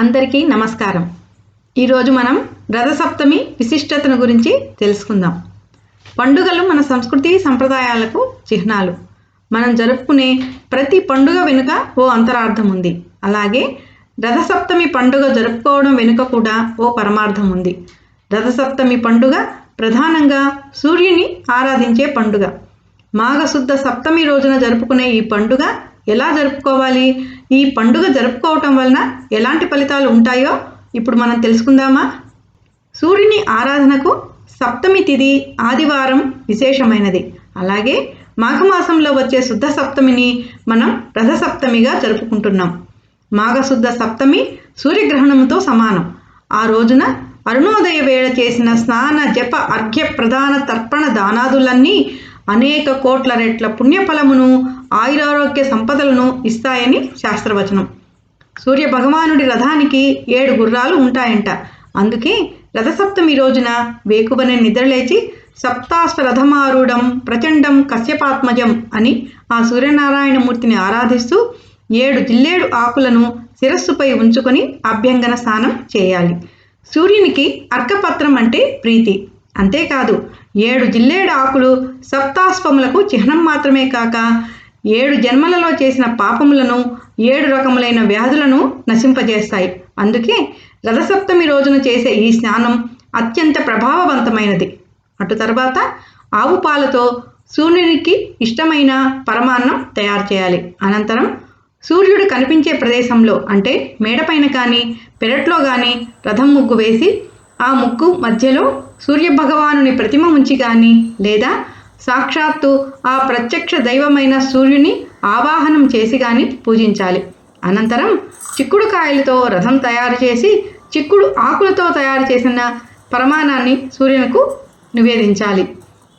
అందరికీ నమస్కారం. ఈరోజు మనం రథసప్తమి విశిష్టతను గురించి తెలుసుకుందాం. పండుగలు మన సంస్కృతి సంప్రదాయాలకు చిహ్నాలు. మనం జరుపుకునే ప్రతి పండుగ వెనుక ఓ అంతరార్థం ఉంది. అలాగే రథసప్తమి పండుగ జరుపుకోవడం వెనుక కూడా ఓ పరమార్థం ఉంది. రథసప్తమి పండుగ ప్రధానంగా సూర్యుని ఆరాధించే పండుగ. మాఘశుద్ధ సప్తమి రోజున జరుపుకునే ఈ పండుగ ఎలా జరుపుకోవాలి? ఈ పండుగ జరుపుకోవటం వలన ఎలాంటి ఫలితాలు ఉంటాయో ఇప్పుడు మనం తెలుసుకుందామా? సూర్యుని ఆరాధనకు సప్తమి తిథి ఆదివారం విశేషమైనది. అలాగే మాఘమాసంలో వచ్చే శుద్ధ సప్తమిని మనం రథసప్తమిగా జరుపుకుంటున్నాం. మాఘశుద్ధ సప్తమి సూర్యగ్రహణంతో సమానం. ఆ రోజున అరుణోదయ వేళ చేసిన స్నాన జప అర్ఘ్య ప్రధాన తర్పణ దానాదులన్నీ అనేక కోట్ల రెట్ల పుణ్యఫలమును ఆయురారోగ్య సంపదలను ఇస్తాయని శాస్త్రవచనం. సూర్య భగవానుడి రథానికి ఏడు గుర్రాలు ఉంటాయంట. అందుకే రథసప్తమి రోజున వేకువనే నిద్రలేచి సప్తాశ్వరథమారూఢం ప్రచండం కశ్యపాత్మజం అని ఆ సూర్యనారాయణమూర్తిని ఆరాధిస్తూ ఏడు జిల్లేడు ఆకులను శిరస్సుపై ఉంచుకొని అభ్యంగన స్నానం చేయాలి. సూర్యునికి అర్కపత్రం అంటే ప్రీతి. అంతేకాదు ఏడు జిల్లేడు ఆకులు సప్తాశ్వములకు చిహ్నం మాత్రమే కాక ఏడు జన్మలలో చేసిన పాపములను ఏడు రకములైన వ్యాధులను నశింపజేస్తాయి. అందుకే రథసప్తమి రోజున చేసే ఈ స్నానం అత్యంత ప్రభావవంతమైనది. అటు తర్వాత ఆవు పాలతో సూర్యునికి ఇష్టమైన పరమాన్నం తయారు చేయాలి. అనంతరం సూర్యుడు కనిపించే ప్రదేశంలో అంటే మేడపైన కానీ పెరట్లో కానీ రథం ముగ్గు వేసి ఆ ముగ్గు మధ్యలో సూర్యభగవానుని ప్రతిమ ఉంచి కానీ లేదా సాక్షాత్తు ఆ ప్రత్యక్ష దైవమైన సూర్యుని ఆవాహనం చేసి కానీ పూజించాలి. అనంతరం చిక్కుడు కాయలతో రథం తయారు చేసి చిక్కుడు ఆకులతో తయారు చేసిన ప్రమాణాన్ని సూర్యునకు నివేదించాలి.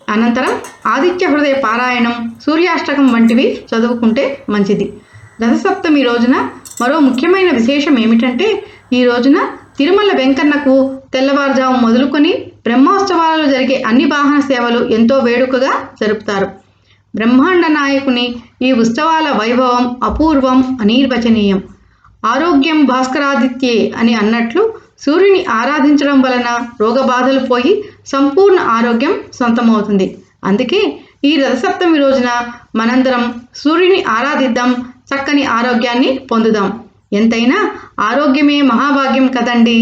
అనంతరం ఆదిత్య హృదయ పారాయణం సూర్యాష్టకం వంటివి చదువుకుంటే మంచిది. రథసప్తమి రోజున మరో ముఖ్యమైన విశేషం ఏమిటంటే ఈ రోజున తిరుమల వెంకన్నకు తెల్లవారుజాము మొదలుకొని బ్రహ్మోత్సవాలలో జరిగే అన్ని వాహన సేవలు ఎంతో వేడుకగా జరుపుతారు. బ్రహ్మాండ నాయకుని ఈ ఉత్సవాల వైభవం అపూర్వం అనిర్వచనీయం. ఆరోగ్యం భాస్కరాదిత్యే అని అన్నట్లు సూర్యుని ఆరాధించడం వలన రోగబాధలు పోయి సంపూర్ణ ఆరోగ్యం సొంతమవుతుంది. అందుకే ఈ రథసప్తమి రోజున మనందరం సూర్యుని ఆరాధిద్దాం చక్కని ఆరోగ్యాన్ని పొందుదాం. ఎంతైనా ఆరోగ్యమే మహాభాగ్యం కదండి?